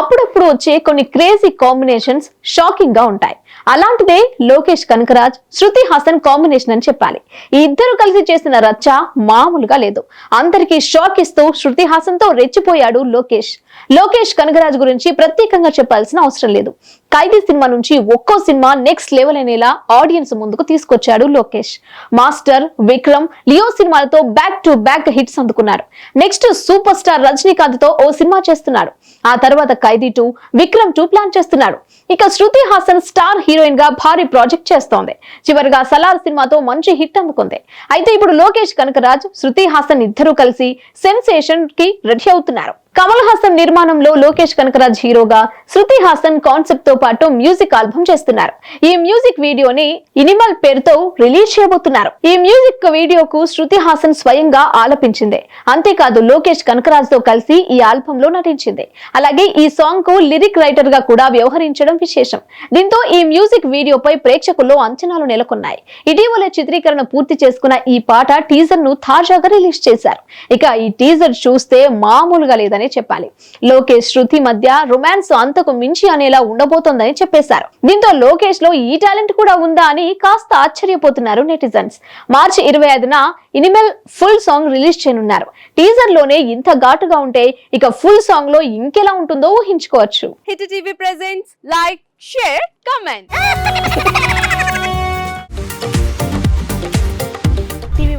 అప్పుడప్పుడు వచ్చే కొన్ని క్రేజీ కాంబినేషన్స్ షాకింగ్గా ఉంటాయి. అలాంటిదే లోకేష్ కనకరాజ్ శృతి హాసన్ కాంబినేషన్ అని చెప్పాలి. ఈ ఇద్దరు కలిసి చేసిన రచ్చ మామూలుగా లేదు. అందరికీ షాక్ ఇస్తూ శృతి హాసన్తో రెచ్చిపోయాడు లోకేష్. లోకేష్ కనకరాజ్ గురించి ప్రత్యేకంగా చెప్పాల్సిన అవసరం లేదు. ఖైదీ సినిమా నుంచి ఒక్కో సినిమా నెక్స్ట్ లెవెల్ అనేలా ఆడియన్స్ ముందుకు తీసుకొచ్చాడు లోకేష్. మాస్టర్ విక్రమ్ లియో సినిమాలతో బ్యాక్ టు బ్యాక్ హిట్స్ అందుకున్నారు. నెక్స్ట్ సూపర్ స్టార్ రజనీకాంత్తో ఓ సినిమా చేస్తున్నాడు. ఆ తర్వాత Khaidi two Vikram two plan చేస్తున్నాడు. ఇక శృతి హాసన్ స్టార్ హీరోయిన్గా భారీ ప్రాజెక్ట్ చేస్తోంది. చివరిగా సలార్ సినిమాతో మంచి హిట్ అందుకుంది. అయితే ఇప్పుడు లోకేష్ కనకరాజ్ శృతి హాసన్ ఇద్దరూ కలిసి సెన్సేషన్కి రెడీ అవుతున్నారు. కమల్ హాసన్ నిర్మాణంలో లోకేష్ కనకరాజ్ హీరోగా శృతి హాసన్ కాన్సెప్ట్తో పాటు మ్యూజిక్ ఆల్బమ్ చేస్తున్నారు. ఈ మ్యూజిక్ వీడియోని ఇనిమల్ పేరుతో రిలీజ్ చేయబోతున్నారు. ఈ మ్యూజిక్ వీడియోకు శృతి హాసన్ స్వయంగా ఆలపించింది. అంతేకాదు లోకేష్ కనకరాజ్తో కలిసి ఈ ఆల్బమ్లో నటించింది. అలాగే ఈ సాంగ్కు లిరిక్ రైటర్గా కూడా వ్యవహరించడం విశేషం. దీంతో ఈ మ్యూజిక్ వీడియోపై ప్రేక్షకుల్లో అంచనాలు నెలకొన్నాయి. ఇటీవల చిత్రీకరణ పూర్తి చేసుకున్న ఈ పాట టీజర్ను తాజాగా రిలీజ్ చేశారు. ఇక ఈ టీజర్ చూస్తే మామూలుగా లేదని చెప్పాలి. లోకేష్ శృతి మధ్య రొమాన్స్ అంతకు మించి అనేలా ఉండబోతోందని చెప్పేశారు. దీంతో లోకేష్లో ఈ టాలెంట్ కూడా ఉందా అని కాస్త ఆశ్చర్యపోతున్నారు నెటిజన్స్ మార్చి ఇరవై ఐదున ఇనిమెల్ ఫుల్ సాంగ్ రిలీజ్ చేయనున్నారు. టీజర్లోనే ఇంత ఘాటుగా ఉంటే ఇక ఫుల్ సాంగ్లో ఇంకెలా ఉంటుందో ఊహించుకోవచ్చు. Hit TV presents like share comment